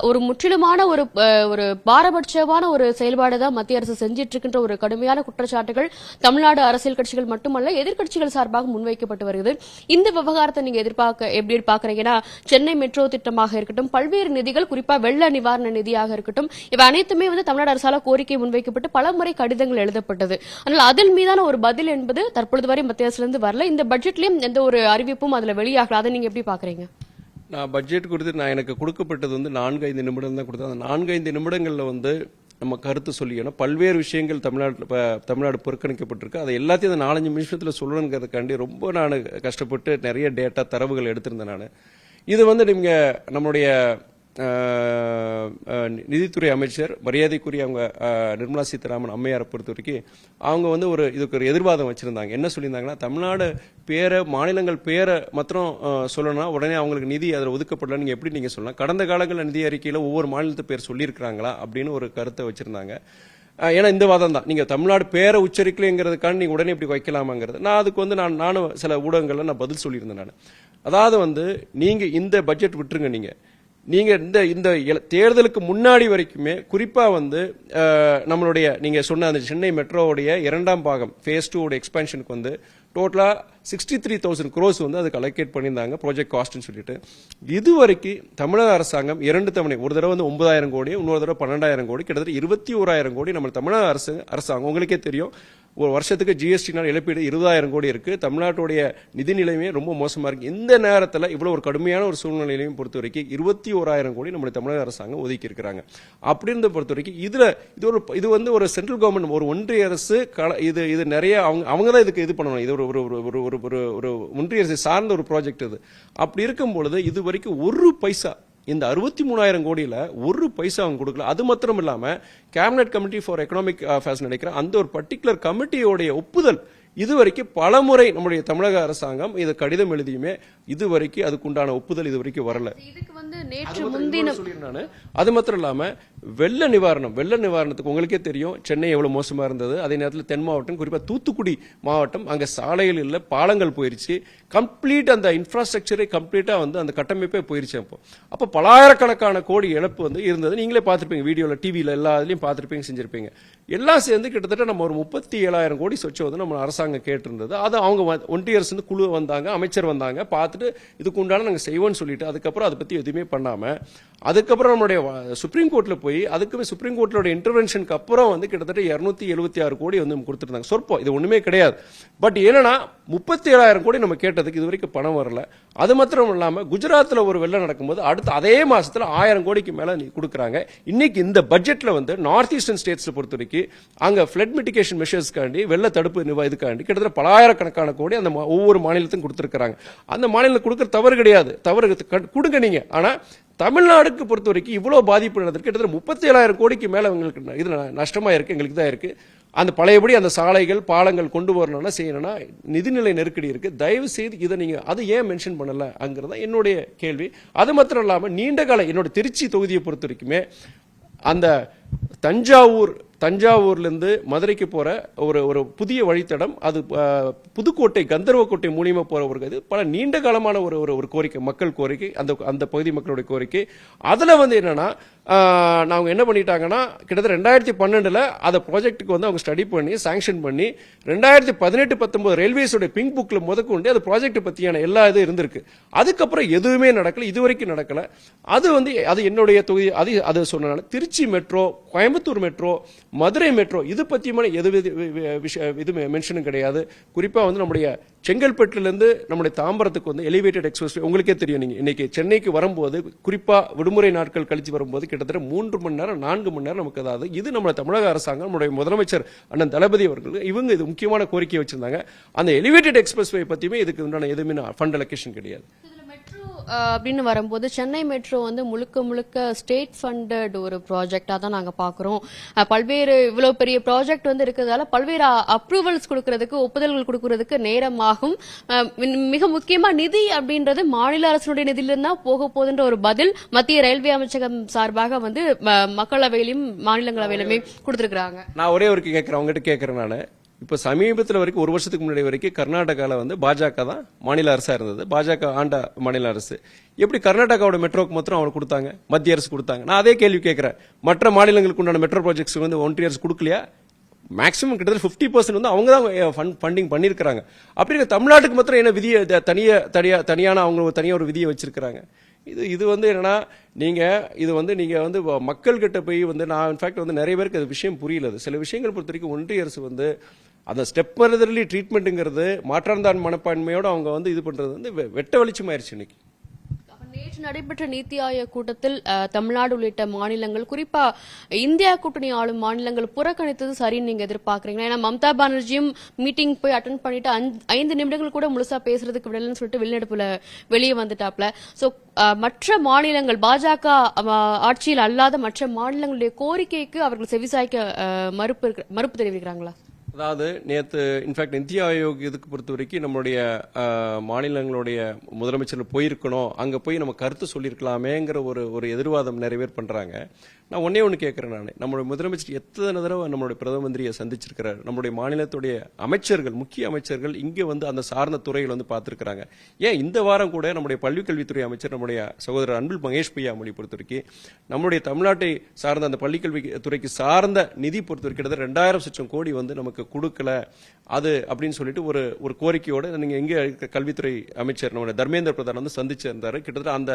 ஒரு முற்றிலுமான ஒரு ஒரு பாரபட்சமான ஒரு செயல்பாடு தான் மத்திய அரசு செஞ்சிட்டு இருக்கின்ற ஒரு கடுமையான குற்றச்சாட்டுகள் தமிழ்நாடு அரசியல் கட்சிகள் மட்டுமல்ல எதிர்க்கட்சிகள் சார்பாக முன்வைக்கப்பட்டு வருகிறது. இந்த விவகாரத்தை நீங்க எதிர்பார்க்க எப்படி பாக்குறீங்கன்னா சென்னை மெட்ரோ திட்டமாக இருக்கட்டும் பல்வேறு நிதிகள் குறிப்பா வெள்ள நிவாரண நிதியாக இருக்கட்டும் இவை அனைத்துமே வந்து தமிழ்நாடு அரசால கோரிக்கை முன்வைக்கப்பட்டு பல முறை கடிதங்கள் எழுதப்பட்டது. ஆனால் அதன் மீதான ஒரு பதில் என்பது தற்பொழுது வரை மத்திய அரசுலேருந்து வரல. இந்த பட்ஜெட்லயும் எந்த ஒரு அறிவிப்பும் அதுல வெளியாகல. அதை நீங்க எப்படி பாக்குறீங்க நான் பட்ஜெட் கொடுத்து நான் எனக்கு கொடுக்கப்பட்டது வந்து நான்கு ஐந்து நிமிடம் தான் கொடுத்தேன். அந்த நான்கு ஐந்து நிமிடங்களில் வந்து நம்ம கருத்து சொல்லியணும் பல்வேறு விஷயங்கள் தமிழ்நாட்டில் தமிழ்நாடு புறக்கணிக்கப்பட்டிருக்கு. அதை எல்லாத்தையும் அந்த நாலஞ்சு நிமிஷத்தில் சொல்லணுங்கிறதுக்காண்டி ரொம்ப நான் கஷ்டப்பட்டு நிறைய டேட்டா தரவுகள் எடுத்திருந்தேன் நான். இது வந்து நீங்கள் நம்மளுடைய நிதித்துறை அமைச்சர் மரியாதைக்குரிய அவங்க நிர்மலா சீதாராமன் அம்மையாரை பொறுத்த வரைக்கும் அவங்க வந்து ஒரு இதுக்கு ஒரு எதிர்வாதம் வச்சுருந்தாங்க. என்ன சொல்லியிருந்தாங்கன்னா தமிழ்நாடு பேரை மாநிலங்கள் பேரை மாத்திரம் சொல்லணும்னா உடனே அவங்களுக்கு நிதி அதில் ஒதுக்கப்படல நீங்கள் எப்படி நீங்கள் சொல்லலாம்? கடந்த காலங்களில் நிதி அறிக்கையில் ஒவ்வொரு மாநிலத்து பேர் சொல்லியிருக்கிறாங்களா அப்படின்னு ஒரு கருத்தை வச்சுருந்தாங்க. ஏன்னா இந்த வாதம் தான். நீங்கள் தமிழ்நாடு பேரை உச்சரிக்கலைங்கிறதுக்காண்டி நீங்கள் உடனே இப்படி வைக்கலாமாங்கிறது. நான் அதுக்கு வந்து நான் நானும் சில ஊடகங்களில் நான் பதில் சொல்லியிருந்தேன் நான். அதாவது வந்து நீங்கள் இந்த பட்ஜெட் விட்டுருங்க நீங்கள் நீங்கள் இந்த இந்த எல- தேர்தலுக்கு முன்னாடி வரைக்குமே குறிப்பாக வந்து நம்மளுடைய நீங்கள் சொன்ன அந்த சென்னை மெட்ரோவுடைய இரண்டாம் பாகம் ஃபேஸ் டூ எக்ஸ்பென்ஷனுக்கு வந்து டோட்டலாக சிக்ஸ்டி த்ரீ தௌசண்ட் க்ரோஸ் வந்து அதுக்கு அலோகேட் பண்ணியிருந்தாங்க ப்ராஜெக்ட் காஸ்ட்னு சொல்லிட்டு. இது வரைக்கும் தமிழக அரசாங்கம் இரண்டு தவணை ஒரு தடவை வந்து ஒன்பதாயிரம் கோடி இன்னொரு தடவை பன்னெண்டாயிரம் கோடி கிட்டத்தட்ட இருபத்தி ஓராயிரம் கோடி நம்ம தமிழக அரசு அரசாங்கம் உங்களுக்கே தெரியும் ஒரு வருஷத்துக்கு ஜிஎஸ்டினால் இழப்பீடு இருபதாயிரம் கோடி இருக்குது தமிழ்நாட்டுடைய நிதி நிலைமை ரொம்ப மோசமாக இருக்குது இந்த நேரத்தில் இவ்வளோ ஒரு கடுமையான ஒரு சூழ்நிலையிலையும் பொறுத்த வரைக்கும் இருபத்தி ஓராயிரம் கோடி நம்முடைய தமிழக அரசாங்கம் ஒதுக்கி இருக்கிறாங்க. அப்படி இருந்த பொறுத்த வரைக்கும் இதில் இது ஒரு இது வந்து ஒரு சென்ட்ரல் கவர்மெண்ட் ஒரு ஒன்றிய அரசு கல இது இது நிறைய அவங்க அவங்க தான் இதுக்கு இது பண்ணணும். இது ஒரு ஒரு ஒரு ஒரு ஒரு ஒரு ஒரு ஒன்றிய அரசு சார்ந்த ஒரு ப்ராஜெக்ட் இது. அப்படி இருக்கும் பொழுது இது வரைக்கும் ஒரு பைசா இந்த அறுபத்தி மூணாயிரம் கோடியில் ஒரு பைசா அவங்க கொடுக்கல. அது மாத்திரம் இல்லாமல் cabinet committee for economic affairs நினைக்கிறேன் அந்த ஒரு பர்டிகுலர் கமிட்டியோடைய ஒப்புதல் இது வரைக்கும் பலமுறை நம்முடைய தமிழக அரசாங்கம் இது கடிதம் எழுதியுமே இதுவரைக்கும் அதுக்குண்டான ஒப்புதல் இது வரைக்கும் வரல. இதுக்கு வந்து அது நேற்று நானு. அது மாத்திரம் இல்லாம வெள்ள நிவாரணம் வெள்ள நிவாரணத்துக்கு உங்களுக்கே தெரியும் சென்னை எவ்வளவு மோசமா இருந்தது. அதே நேரத்தில் தென் மாவட்டம் குறிப்பா தூத்துக்குடி மாவட்டம் அங்க சாலைகள் இல்ல பாலங்கள் போயிருச்சு. கம்ப்ளீட் அந்த இன்ஃப்ராஸ்ட்ரக்சரே கம்ப்ளீட்டா வந்து அந்த கட்டமைப்பே போயிருச்சு அப்போ. அப்போ பலாயிரக்கணக்கான கோடி இழப்பு வந்து இருந்தது. நீங்களே பார்த்திருப்பீங்க வீடியோல டிவில எல்லா இதுலயும் பார்த்திருப்பீங்க செஞ்சிருப்பீங்க. எல்லாம் சேர்ந்து கிட்டத்தட்ட நம்ம ஒரு முப்பத்தி ஏழாயிரம் கோடி சொச்ச வந்து நம்ம அரசாங்கம் கேட்டிருந்தது. அது அவங்க ஒன்றிய அரசு வந்து குழு வந்தாங்க அமைச்சர் வந்தாங்க. பார்த்துட்டு இதுக்கு உண்டான நாங்க செய்வோம்னு சொல்லிட்டு அதுக்கப்புறம் அதை பத்தி எதுவுமே பண்ணாம அதுக்கப்புறம் நம்மளுடைய சுப்ரீம் கோர்ட்ல போய் அதுக்கு சுப்ரீம் கோர்ட்டோட இன்டர்வென்ஷனுக்கு அப்புறம் வந்து கிட்டத்தட்ட இரநூத்தி எழுபத்தி ஆறு கோடி வந்து கொடுத்துருந்தாங்க. சொற்பம். இது ஒண்ணுமே கிடையாது. பட் என்னன்னா முப்பத்தி ஏழாயிரம் கோடி நம்ம கேட்டதுக்கு இது வரைக்கும் பணம் வரல. அது மாத்திரம் இல்லாமல் குஜராத்தில் ஒரு வெள்ளம் நடக்கும்போது அடுத்த அதே மாதத்தில் ஆயிரம் கோடிக்கு மேலே நீ கொடுக்குறாங்க. இன்னைக்கு இந்த பட்ஜெட்டில் வந்து நார்த் ஈஸ்டர்ன் ஸ்டேட்ஸில் பொறுத்த வரைக்கும் அங்கே ஃப்ளட் மிட்டிகேஷன் மெஷர்ஸ்க்காண்டி வெள்ள தடுப்பு நிவா- இதுக்காண்டி கிட்டத்தட்ட பலாயிரக்கணக்கான கோடி அந்த ஒவ்வொரு மாநிலத்துக்கும் கொடுத்துருக்காங்க அந்த மாநிலம் கொடுக்குற தவறு கிடையாது. தவறு கொடுங்க நீங்கள் ஆனால் தமிழ்நாடுக்கு பொறுத்த வரைக்கும் இவ்வளோ பாதிப்பு நடந்திருக்கு. கிட்டத்தட்ட முப்பத்தி ஏழாயிரம் கோடிக்கு மேலே எங்களுக்கு இது நஷ்டமாக இருக்குது எங்களுக்கு தான் இருக்குது அந்த பழையபடி அந்த சாலைகள் பாலங்கள் கொண்டு வரணும்னா செய்யணும்னா நிதிநிலை நெருக்கடி இருக்குது தயவு செய்து இதை நீங்கள் அது ஏன் மென்ஷன் பண்ணலை அங்கிறதா என்னுடைய கேள்வி. அது மாத்திரம் இல்லாமல் நீண்ட காலம் என்னோட திருச்சி தொகுதியை பொறுத்த வரைக்குமே அந்த தஞ்சாவூர் தஞ்சாவூர்லேருந்து மதுரைக்கு போகிற ஒரு ஒரு புதிய வழித்தடம் அது புதுக்கோட்டை கந்தர்வக்கோட்டை மூலியமாக போகிற ஒரு இது பல நீண்ட காலமான ஒரு ஒரு ஒரு கோரிக்கை மக்கள் கோரிக்கை அந்த அந்த பகுதி மக்களுடைய கோரிக்கை. அதில் வந்து என்னென்னா நான் அவங்க என்ன பண்ணிட்டாங்கன்னா கிட்டத்தட்ட ரெண்டாயிரத்தி பன்னெண்டில் அதை ப்ராஜெக்ட்டுக்கு வந்து அவங்க ஸ்டடி பண்ணி சாங்ஷன் பண்ணி ரெண்டாயிரத்தி பதினெட்டு பத்தொம்போது ரயில்வேஸோட பிங்க் புக்கில் முதற்கொண்டு அது ப்ராஜெக்ட் பற்றியான எல்லா இது இருந்திருக்கு. அதுக்கப்புறம் எதுவுமே நடக்கல இது வரைக்கும் நடக்கலை. அது வந்து அது என்னுடைய தொகுதி அது அது சொன்னனால Trichy metro Coimbatore metro Madurai metro இது பற்றியுமே எது வித- இது மென்ஷனும் கிடையாது. குறிப்பாக வந்து நம்முடைய செங்கல்பட்டுலேருந்து நம்முடைய தாம்பரத்துக்கு வந்து எலிவேட்டட் எக்ஸ்பிரஸ் உங்களுக்கே தெரியும் நீங்கள் இன்றைக்கி சென்னைக்கு வரும்போது குறிப்பாக விடுமுறை நாட்கள் கழித்து வரும்போது கிட்டத்தட்ட மூன்று மணி நேரம் நான்கு மணி நேரம் நமக்கு அதாவது இது நம்ம தமிழக அரசாங்கம் நம்முடைய முதலமைச்சர் அண்ணன் தளபதி அவர்கள் இவங்க இது முக்கியமான கோரிக்கை வச்சிருந்தாங்க. அந்த எலிவேட்டட் எக்ஸ்பிரஸ் வே இதுக்கு உண்டான எதுவுமே ஃபண்ட் அலோகேஷன் கிடையாது. அப்படின்னு வரும்போது சென்னை மெட்ரோ வந்து முழுக்க முழுக்க ஸ்டேட் ஃபண்டட் ஒரு ப்ராஜெக்டா தான் நாங்க பாக்குறோம். பல்வேறு இவ்வளவு பெரிய ப்ராஜெக்ட் வந்து இருக்கிறதால பல்வேறு அப்ரூவல்ஸ் கொடுக்கறதுக்கு ஒப்புதல்கள் கொடுக்கறதுக்கு நேரம் ஆகும் மின்- மிக முக்கியமா நிதி அப்படின்றது மாநில அரசுடைய நிதியிலிருந்து தான் போக போகுதுன்ற ஒரு பதில் மத்திய ரயில்வே அமைச்சகம் சார்பாக வந்து மக்களவையிலும் மாநிலங்களவையிலுமே கொடுத்திருக்கிறாங்க. நான் ஒரே ஒரு கேட்கிறேன் உங்ககிட்ட கேட்கிறேன் நான். இப்போ சமீபத்தில் வரைக்கும் ஒரு வருஷத்துக்கு முன்னாடி வரைக்கும் கர்நாடகாவில் வந்து பாஜக தான் மாநில அரசாக இருந்தது. பாஜக ஆண்ட மாநில அரசு. எப்படி கர்நாடகாவோட மெட்ரோக்கு மாத்திரம் அவங்க கொடுத்தாங்க? மத்திய அரசு கொடுத்தாங்க. நான் அதே கேள்வி கேட்குறேன் மற்ற மாநிலங்களுக்கு உண்டான மெட்ரோ ப்ராஜெக்ட்ஸ் வந்து ஒன்றிய அரசு கொடுக்கலையா? மேக்ஸிமம் கிட்டத்தட்ட ஃபிஃப்டி பர்சன்ட் வந்து அவங்க தான் ஃபண்டிங் பண்ணியிருக்கிறாங்க அப்படி தமிழ்நாட்டுக்கு மாத்திரம் என்ன விதியை த- தனியாக தனியான அவங்க ஒரு ஒரு விதியை வச்சிருக்கிறாங்க? இது இது வந்து என்னன்னா நீங்கள் இது வந்து நீங்கள் வந்து வ- மக்கள்கிட்ட போய் வந்து நான் இன்ஃபேக்ட் வந்து நிறைய பேருக்கு அது விஷயம் புரியலது சில விஷயங்கள் பொறுத்த வரைக்கும் ஒன்றிய அரசு வந்து அந்த ஸ்டெப் மருதர்லி ட்ரீட்மெண்ட்டுங்கிறது மாற்றாந்தான் மனப்பான்மையோட அவங்க வந்து இது பண்ணுறது வந்து வெட்ட வெளிச்சமாயிருச்சு இன்னைக்கு. நடைபெற்ற நீத்தி ஆயோக் கூட்டத்தில் தமிழ்நாடு உள்ளிட்ட மாநிலங்கள் குறிப்பா இந்தியா கூட்டணி ஆளும் மாநிலங்கள் புறக்கணித்தது சரின்னு நீங்க எதிர்பார்க்கறீங்களா? ஏன்னா மம்தா பானர்ஜியும் மீட்டிங் போய் அட்டன் பண்ணிட்டு ஐந்து நிமிடங்கள் கூட முழுசா பேசுறதுக்கு விடலன்னு சொல்லிட்டு வெளிநடப்புல வெளியே வந்துட்டாப்ல. சோ மற்ற மாநிலங்கள் பாஜக ஆட்சியில் அல்லாத மற்ற மாநிலங்களுடைய கோரிக்கைக்கு அவர்கள் செவிசாய்க்க மறுப்பு மறுப்பு தெரிவிக்கிறாங்களா? அதாவது நேற்று இன்ஃபேக்ட் நித்தி ஆயோக் இதுக்கு பொறுத்த வரைக்கும் நம்மளுடைய மாநிலங்களுடைய முதலமைச்சர் போயிருக்கணும் அங்கே போய் நம்ம கருத்து சொல்லியிருக்கலாமேங்கிற ஒரு ஒரு எதிர்வாதம் நிறைய பேர் நான் ஒன்னே ஒன்று கேட்குறேன் நான். நம்மளுடைய முதலமைச்சர் எத்தனை தடவை நம்மளுடைய பிரதம மந்திரியை சந்திச்சிருக்கிறார்? நம்மளுடைய மாநிலத்துடைய அமைச்சர்கள் முக்கிய அமைச்சர்கள் இங்கே வந்து அந்த சார்ந்த துறைகள் வந்து பார்த்துருக்குறாங்க. ஏன் இந்த வாரம் கூட நம்முடைய பள்ளிக்கல்வித்துறை அமைச்சர் நம்முடைய சகோதரர் அன்பில் மகேஷ் பொய்யாமொழி பொறுத்த வரைக்கும் நம்முடைய தமிழ்நாட்டை சார்ந்த அந்த பள்ளிக்கல்வி துறைக்கு சார்ந்த நிதி பொறுத்த வரைக்கும் கிட்டத்தட்ட ரெண்டாயிரம் லட்சம் கோடி வந்து நமக்கு கொடுக்கல. அது அப்படின்னு சொல்லிட்டு ஒரு ஒரு கோரிக்கையோட நீங்கள் எங்கே இருக்க கல்வித்துறை அமைச்சர் நம்முடைய தர்மேந்திர பிரதான் வந்து சந்திச்சிருந்தார். கிட்டத்தட்ட அந்த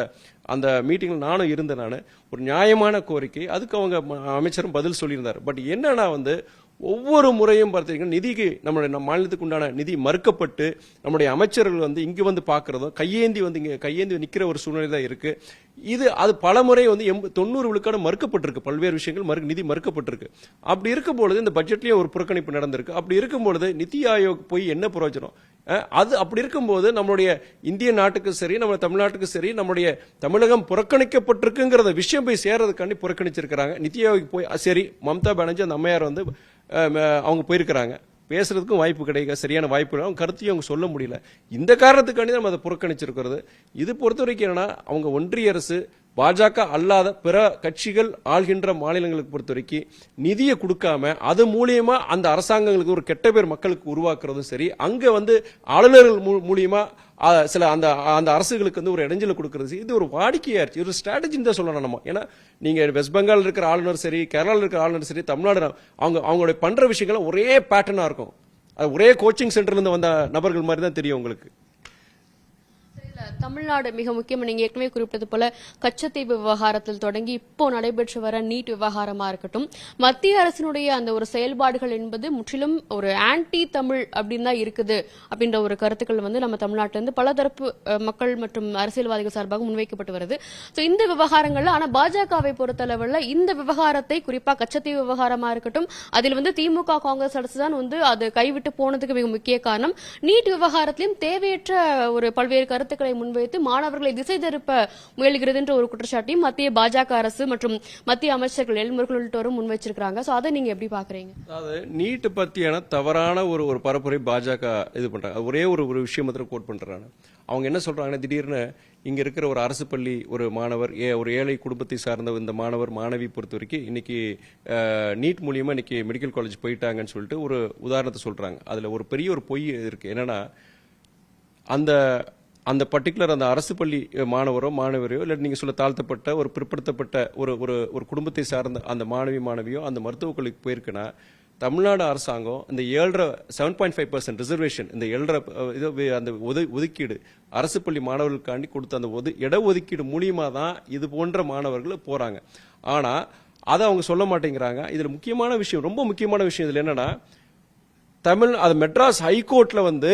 அந்த மீட்டிங்கில் நானும் இருந்தேன் நான். ஒரு நியாயமான கோரிக்கை அதுக்கு அவங்க அமைச்சரும் பதில் சொல்லியிருந்தார். பட் என்னன்னா வந்து ஒவ்வொரு முறையும் பார்த்தீங்கன்னா நிதிக்கு நம்மளுடைய மாநிலத்துக்கு உண்டான நிதி மறுக்கப்பட்டு நம்முடைய அமைச்சர்கள் வந்து இங்கே வந்து பார்க்கறதும் கையேந்தி வந்து இங்கே கையேந்தி நிற்கிற ஒரு சூழ்நிலை தான் இருக்குது இது அது பல முறை வந்து எம் தொண்ணூறு விழுக்காடு மறுக்கப்பட்டிருக்கு. பல்வேறு விஷயங்கள் மறு நிதி மறுக்கப்பட்டிருக்கு. அப்படி இருக்கும் பொழுது இந்த பட்ஜெட்லேயும் ஒரு புறக்கணிப்பு நடந்திருக்கு. அப்படி இருக்கும் பொழுது நிதி ஆயோக் போய் என்ன பிரயோஜனம்? அது அப்படி இருக்கும்போது நம்மளுடைய இந்திய நாட்டுக்கு சரி நம்ம தமிழ்நாட்டுக்கு சரி நம்மளுடைய தமிழகம் புறக்கணிக்கப்பட்டிருக்குங்கிறத விஷயம் போய் சேர்றதுக்காண்டி புறக்கணிச்சிருக்கிறாங்க. நித்தியாவுக்கு போய் சரி மம்தா பானர்ஜி அந்த அம்மையார் வந்து அவங்க போயிருக்கிறாங்க. பேசுகிறதுக்கும் வாய்ப்பு கிடைக்க சரியான வாய்ப்பு இல்லை அவங்க கருத்தையும் அவங்க சொல்ல முடியல. இந்த காரணத்துக்காண்டி நம்ம அதை புறக்கணிச்சிருக்கிறது. இது பொறுத்த வரைக்கும் என்னன்னா அவங்க ஒன்றிய அரசு பாஜக அல்லாத பிற கட்சிகள் ஆள்கின்ற மாநிலங்களுக்கு பொறுத்த வரைக்கும் நிதியை கொடுக்காம அது மூலியமா அந்த அரசாங்கங்களுக்கு ஒரு கெட்ட பேர் மக்களுக்கு உருவாக்குறதும் சரி அங்க வந்து ஆளுநர்கள் மூ- மூலியமா சில அந்த அந்த அரசுகளுக்கு வந்து ஒரு இடைஞ்சலை கொடுக்கறது. இது ஒரு வாடிக்கையாச்சு. ஒரு ஸ்ட்ராட்டஜின்னு தான் சொல்லணும் நம்ம. ஏன்னா நீங்கள் வெஸ்ட் பெங்கால் இருக்கிற ஆளுநர் சரி கேரளாவில் இருக்கிற ஆளுநர் சரி தமிழ்நாடு அவங்க அவங்களுடைய பண்ணுற விஷயங்கள் ஒரே பேட்டர்னாக இருக்கும். அது ஒரே கோச்சிங் சென்டர்லேருந்து வந்த நபர்கள் மாதிரி தான் தெரியும் உங்களுக்கு. தமிழ்நாடு மிக முக்கியம். நீங்க ஏற்கனவே குறிப்பிட்டது போல கச்சத்தீவு விவகாரத்தில் தொடங்கி இப்போ நடைபெற்று வர நீட் விவகாரமா இருக்கட்டும். மத்திய அரசினுடைய அந்த ஒரு செயல்பாடுகள் என்பது முற்றிலும் ஒரு ஆன்டி தமிழ் அப்படின்னு தான் இருக்குது அப்படின்ற ஒரு கருத்துக்கள் வந்து நம்ம தமிழ்நாட்டில இருந்து பல தரப்பு மக்கள் மற்றும் அரசியல்வாதிகள் சார்பாக முன்வைக்கப்பட்டு வருது. சோ இந்த விவகாரங்கள்ல ஆனா பாஜகவை பொறுத்தளவில் இந்த விவகாரத்தை குறிப்பா கச்சத்தீவு விவகாரமா இருக்கட்டும் அதில் வந்து திமுக காங்கிரஸ் அரசு தான் வந்து அது கைவிட்டு போனதுக்கு மிக முக்கிய காரணம். நீட் விவகாரத்திலும் தேவையற்ற ஒரு பல்வேறு கருத்துக்களை முன்வைத்து மாணவர்களை திசை திருப்ப முயல்கிறது என்ற ஒரு குற்றச்சாட்டையும் மத்திய பாஜக அரசு மற்றும் மத்திய அமைச்சர்கள் எல்முருகன் உள்ளிட்டோரும் முன்வைச்சிருக்காங்க சோ அதை நீங்க எப்படி பாக்குறீங்க அதாவது நீட் பத்தியான தவறான ஒரு ஒரு பரப்புரை பாஜக இது பண்றாங்க. ஒரே ஒரு ஒரு விஷயம் மாத்திரம் கோட் பண்றாங்க. அவங்க என்ன சொல்றாங்கன்னா திடீர்னு இங்க இருக்கிற ஒரு அரசு பள்ளி ஒரு மாணவர் ஏ ஒரு ஏழை குடும்பத்தை சார்ந்த இந்த மாணவர் மாணவி பொறுத்த வரைக்கும் இன்னைக்கு நீட் மூலியமா இன்னைக்கு மெடிக்கல் காலேஜ் போயிட்டாங்கன்னு சொல்லிட்டு ஒரு உதாரணத்தை சொல்றாங்க. அதுல ஒரு பெரிய ஒரு பொய் இருக்கு. என்னன்னா அந்த அந்த பர்டிகுலர் அந்த அரசு பள்ளி மாணவரோ மாணவரையோ இல்லை நீங்கள் சொல்ல தாழ்த்தப்பட்ட ஒரு பிற்படுத்தப்பட்ட ஒரு ஒரு ஒரு குடும்பத்தை சார்ந்த அந்த மாணவி மாணவியோ அந்த மருத்துவக் கல்லூரிக்கு போயிருக்குன்னா தமிழ்நாடு அரசாங்கம் இந்த ஏழரை seven point five percent reservation இந்த ஏழரை இது அந்த ஒது ஒதுக்கீடு அரசு பள்ளி மாணவர்களுக்காண்டி கொடுத்த அந்த ஒது இட ஒதுக்கீடு மூலியமா தான் இது போன்ற மாணவர்கள் போகிறாங்க ஆனால் அதை அவங்க சொல்ல மாட்டேங்கிறாங்க. இதில் முக்கியமான விஷயம் ரொம்ப முக்கியமான விஷயம் இதில் என்னென்னா தமிழ் அது மெட்ராஸ் ஹைகோர்ட்டில் வந்து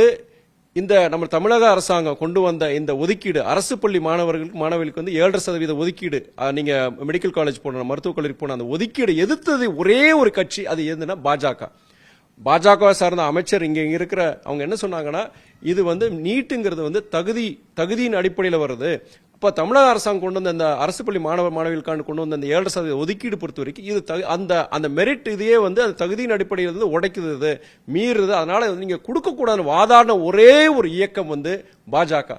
இந்த நம்ம தமிழக அரசாங்கம் கொண்டு வந்த இந்த ஒதுக்கீடு அரசு பள்ளி மாணவர்களுக்கு மாணவர்களுக்கு வந்து ஏழரை சதவீத ஒதுக்கீடு நீங்க மெடிக்கல் காலேஜ் போன மருத்துவக் கல்லூரி போன அந்த ஒதுக்கீடு எதிர்த்தது ஒரே ஒரு கட்சி அது எதுனா பாஜக. பாஜக சார்ந்த அமைச்சர் இங்க இருக்கிற அவங்க என்ன சொன்னாங்கன்னா இது வந்து நீட்டுங்கிறது வந்து தகுதி தகுதியின் அடிப்படையில் வருது. இப்போ தமிழக அரசாங்கம் கொண்டு வந்த அந்த அரசு பள்ளி மாணவ மாணவிகளுக்கான கொண்டு வந்த அந்த ஏழரை சதவீத ஒதுக்கீடு பொறுத்த வரைக்கும் இது தகு- அந்த அந்த மெரிட் இதையே வந்து அந்த தகுதியின் அடிப்படையில் வந்து உடைக்குது இது, மீறுது. அதனால நீங்கள் கொடுக்கக்கூடாதுன்னு வாதாடின ஒரே ஒரு இயக்கம் வந்து பாஜக.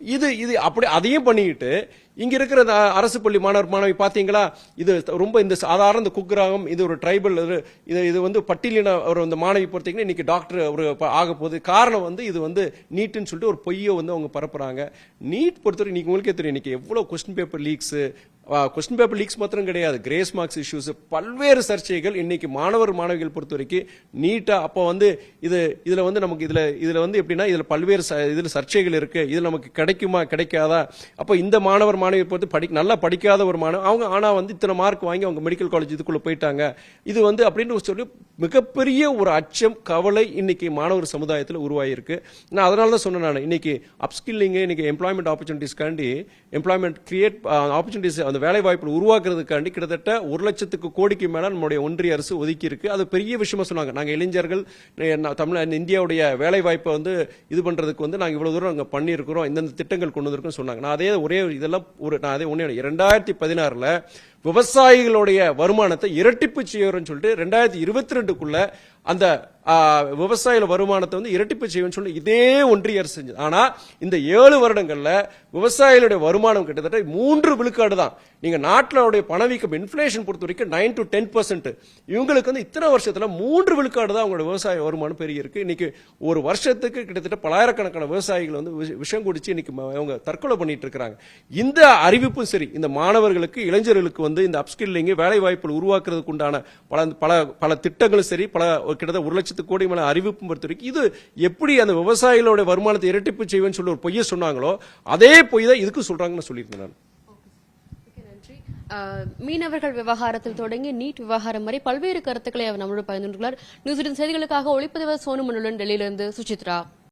இது இது அப்படி அதையும் பண்ணிக்கிட்டு இங்க இருக்கிற அரசு பள்ளி மாணவர் மாணவி பாத்தீங்களா? இது ரொம்ப இந்த சாதாரண இந்த குக்கிராகம் இது ஒரு ட்ரைபல் இது இது வந்து பட்டியலின ஒரு இந்த மாணவி பார்த்தீங்கன்னா இன்னைக்கு டாக்டர் ஒரு ஆக போகுது. காரணம் வந்து இது வந்து நீட்டுன்னு சொல்லிட்டு ஒரு பொய்யை வந்து அவங்க பரப்புறாங்க. நீட் பொறுத்தவரை இன்னைக்கு உங்களுக்கே தெரியும் இன்னைக்கு எவ்வளோ question paper leaks question paper leaks மாத்திரம் கிடையாது. கிரேஸ் மார்க்ஸ் இஷ்யூஸ் பல்வேறு சர்ச்சைகள் இன்னைக்கு மாணவர் மாணவிகள் பொறுத்த வரைக்கும் நீட்டாக அப்போ வந்து இது இதில் வந்து நமக்கு இதில் இதில் வந்து எப்படின்னா இதில் பல்வேறு ச- சர்ச்சைகள் இருக்கு. இதில் நமக்கு கிடைக்குமா கிடைக்காதா? அப்போ இந்த மாணவர் மாணவி பொறுத்து படி நல்லா படிக்காத ஒரு மாணவன் அவங்க ஆனால் வந்து இத்தனை மார்க் வாங்கி அவங்க மெடிக்கல் காலேஜ் இதுக்குள்ளே போயிட்டாங்க. இது வந்து அப்படின்னு சொல்லி மிகப்பெரிய ஒரு அச்சம் கவலை இன்னைக்கு மாணவர் சமுதாயத்தில் உருவாயிருக்கு. நான் அதனால தான் சொன்னேன் நான். இன்னைக்கு அப்ஸ்கில்லிங்கு இன்னைக்கு எம்ப்ளாய்மெண்ட் ஆப்பர்ச்சுனிட்டிஸ்க்காண்டி எம்ப்ளாய்மெண்ட் கிரியேட் ஆப்பர்ச்சுனிட்டிஸ் அந்த வேலை வாய்ப்புகள் உருவாக்குறதுக்காண்டி கிட்டத்தட்ட ஒரு லட்சத்துக்கு கோடிக்கு மேலே நம்முடைய ஒன்றிய அரசு ஒதுக்கி இருக்கு அது பெரிய விஷயமா சொன்னாங்க. நாங்கள் இளைஞர்கள் தமிழ் இந்தியாவுடைய வேலை வாய்ப்பை வந்து இது பண்ணுறதுக்கு வந்து நாங்கள் இவ்வளோ தூரம் நாங்கள் பண்ணியிருக்கிறோம். இந்தந்த திட்டங்கள் கொண்டு வந்திருக்கோம் சொன்னாங்க. நான் அதே ஒரே இதெல்லாம் ஒரு நான் அதே ஒன்று இரண்டாயிரத்தி பதினாறுல விவசாயிகளுடைய வருமானத்தை இரட்டிப்பு செய்யறோம்னு சொல்லிட்டு ரெண்டாயிரத்தி இருபத்தி ரெண்டுக்குள்ள அந்த விவசாயில வருமானத்தை வந்து இரட்டிப்பு செய்யும் சொல்லி இதே ஒன்றிய அரசு செஞ்சது. ஆனா இந்த ஏழு வருடங்கள்ல விவசாயிகளுடைய வருமானம் கிட்டத்தட்ட மூன்று விழுக்காடு தான். நீங்க நாட்டிலுடைய பணவீக்கம் இன்ஃபிளேஷன் பொறுத்த வரைக்கும் நைன் டு டென் பர்சன்ட் இவங்களுக்கு வந்து இத்தனை வருஷத்துல மூன்று விழுக்காடு தான் அவங்களோட விவசாய வருமானம் பெரிய இருக்கு. இன்னைக்கு ஒரு வருஷத்துக்கு கிட்டத்தட்ட பலாயிரக்கணக்கான விவசாயிகள் வந்து விஷ- விஷம் குடிச்சு இன்னைக்கு அவங்க தற்கொலை பண்ணிட்டு இருக்கிறாங்க. இந்த அறிவிப்பும் சரி இந்த மாணவர்களுக்கு இளைஞர்களுக்கு வந்து இந்த அப்ஸ்கில்லிங் வேலை வாய்ப்புகள் உருவாக்குறதுக்கு உண்டான பல பல பல திட்டங்களும் சரி பல கிட்டத்தட்ட ஒரு லட்சத்து கோடி மேல அறிவிப்பும் பொறுத்த வரைக்கும் இது எப்படி அந்த விவசாயிகளோட வருமானத்தை இரட்டிப்பு செய்வேன்னு சொல்லி ஒரு பொய்யை சொன்னாங்களோ அதே பொய் தான் இதுக்கு சொல்றாங்கன்னு சொல்லியிருந்தேன் நான். நன்றி. மீனவர்கள் விவகாரத்தில் தொடங்கி நீட் விவகாரம் வரை பல்வேறு கருத்துக்களை அவர் நம்மளோட பகிர்ந்துள்ளார். நியூசிலாந்து செய்திகளுக்காக ஒளிப்பதிவர் சோனு மனுடன் டெல்லியிலிருந்து சுசித்ரா.